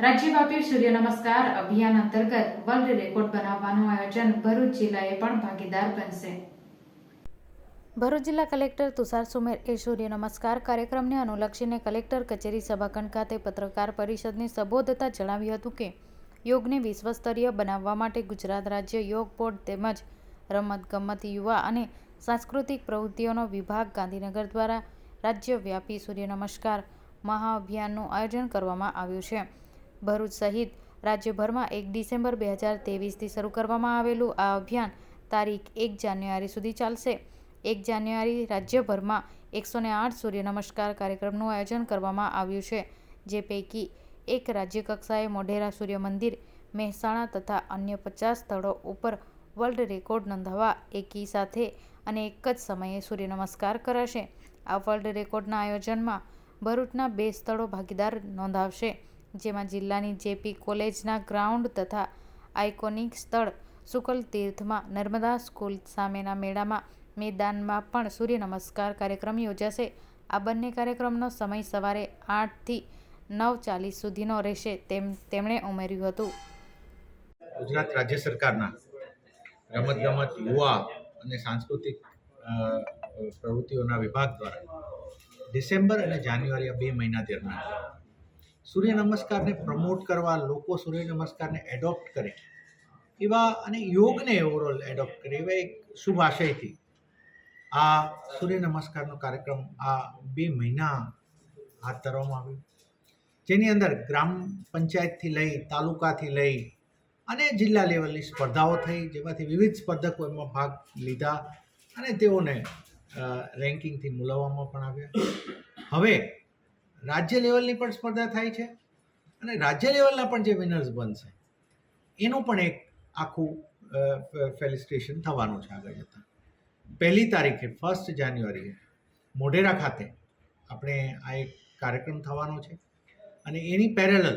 રાજ્યવ્યાપી સૂર્ય નમસ્કાર. અભિયાન અંતર્ગત વર્લ્ડ રેકોર્ડ બનાવવાનું આયોજન ભરૂચ જિલ્લાએ પણ ભાગીદાર બનશે. ભરૂચ જિલ્લા કલેક્ટર તુષાર સુમેર એ સૂર્ય નમસ્કાર કાર્યક્રમને અનુલક્ષીને કલેક્ટર કચેરી સભાખંડ ખાતે પત્રકાર પરિષદને સંબોધતા જણાવ્યું હતું કે, યોગને વિશ્વસ્તરીય બનાવવા માટે ગુજરાત રાજ્ય યોગ બોર્ડ તેમજ રમતગમત યુવા અને સાંસ્કૃતિક પ્રવૃત્તિઓનો વિભાગ ગાંધીનગર દ્વારા રાજ્યવ્યાપી સૂર્ય નમસ્કાર મહાઅભિયાનનું આયોજન કરવામાં આવ્યું છે. ભરૂચ સહિત રાજ્યભરમાં એક ડિસેમ્બર બે હજાર તેવીસથી શરૂ કરવામાં આવેલું આ અભિયાન તારીખ એક જાન્યુઆરી સુધી ચાલશે. એક જાન્યુઆરી રાજ્યભરમાં એકસો ને આઠ સૂર્ય નમસ્કાર કાર્યક્રમનું આયોજન કરવામાં આવ્યું છે, જે પૈકી એક રાજ્યકક્ષાએ મોઢેરા સૂર્ય મંદિર મહેસાણા તથા અન્ય પચાસ સ્થળો ઉપર વર્લ્ડ રેકોર્ડ નોંધાવવા એકી સાથે અને એક જ સમયે સૂર્ય નમસ્કાર કરાશે. આ વર્લ્ડ રેકોર્ડના આયોજનમાં ભરૂચના બે સ્થળો ભાગીદાર નોંધાવશે. જેમાં જિલ્લાની જેપી કોલેજના ગ્રાઉન્ડ તથા આઇકોનિક સ્થળ શુકલ તીર્થમાં નર્મદા સ્કૂલ સામેના મેળામાં મેદાનમાં પણ સૂર્ય નમસ્કાર કાર્યક્રમ યોજાશે. આ બંને કાર્યક્રમનો સમય સવારે આઠથી નવ ચાલીસ સુધીનો રહેશે તેમ તેમણે ઉમેર્યું હતું. ગુજરાત રાજ્ય સરકારના રમતગમત, યુવા અને સાંસ્કૃતિક પ્રવૃત્તિઓના વિભાગ દ્વારા ડિસેમ્બર અને જાન્યુઆરી આ બે મહિના દરમિયાન સૂર્ય નમસ્કારને પ્રમોટ કરવા, લોકો સૂર્ય નમસ્કારને એડોપ્ટ કરે. એવા અને યોગને ઓવરઓલ એડોપ્ટ કરે, એવા એક શુભ આશયથી. આ સૂર્ય નમસ્કારનો કાર્યક્રમ આ બે મહિના હાથ ધરવામાં આવ્યો. જેની અંદર ગ્રામ પંચાયતથી લઈ, તાલુકાથી લઈ અને જિલ્લા લેવલની સ્પર્ધાઓ થઈ, જેમાંથી વિવિધ સ્પર્ધકો એમાં ભાગ લીધા અને તેઓને રેન્કિંગથી મૂલવવામાં પણ આવ્યા. હવે રાજ્ય લેવલની પણ સ્પર્ધા થાય છે અને રાજ્ય લેવલના પણ જે વિનર્સ બનશે, એનું પણ એક આખું ફેલિસ્ટ્રેશન થવાનું છે આગળ જતાં. પહેલી તારીખે ફર્સ્ટ જાન્યુઆરીએ મોઢેરા ખાતે આપણે આ એક કાર્યક્રમ થવાનો છે અને એની પેરેલલ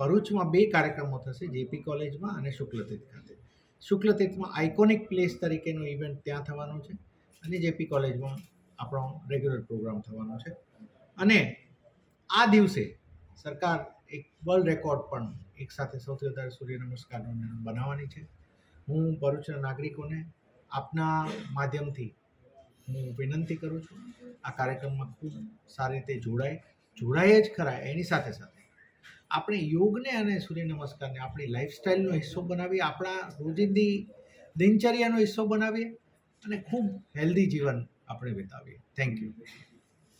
ભરૂચમાં બે કાર્યક્રમો થશે જેપી કોલેજમાં અને શુક્લતીર્થ ખાતે. શુક્લતીર્થમાં આઇકોનિક પ્લેસ તરીકેનો ઇવેન્ટ ત્યાં થવાનો છે અને જેપી કોલેજમાં આપણો રેગ્યુલર પ્રોગ્રામ થવાનો છે. અને આ દિવસે સરકાર એક વર્લ્ડ રેકોર્ડ પણ એક સાથે સૌથી વધારે સૂર્ય નમસ્કારનો બનાવવાની છે. હું ભરૂચના નાગરિકોને આપના માધ્યમથી હું વિનંતી કરું છું, આ કાર્યક્રમમાં ખૂબ સારી રીતે જોડાય જોડાય જ ખરા એની સાથે સાથે. આપણે યોગને અને સૂર્ય નમસ્કારને, આપણી લાઈફસ્ટાઈલનો હિસ્સો બનાવીએ, આપણા રોજિંદી દિનચર્યાનો હિસ્સો બનાવીએ અને ખૂબ હેલ્ધી જીવન આપણે વિતાવીએ. Thank you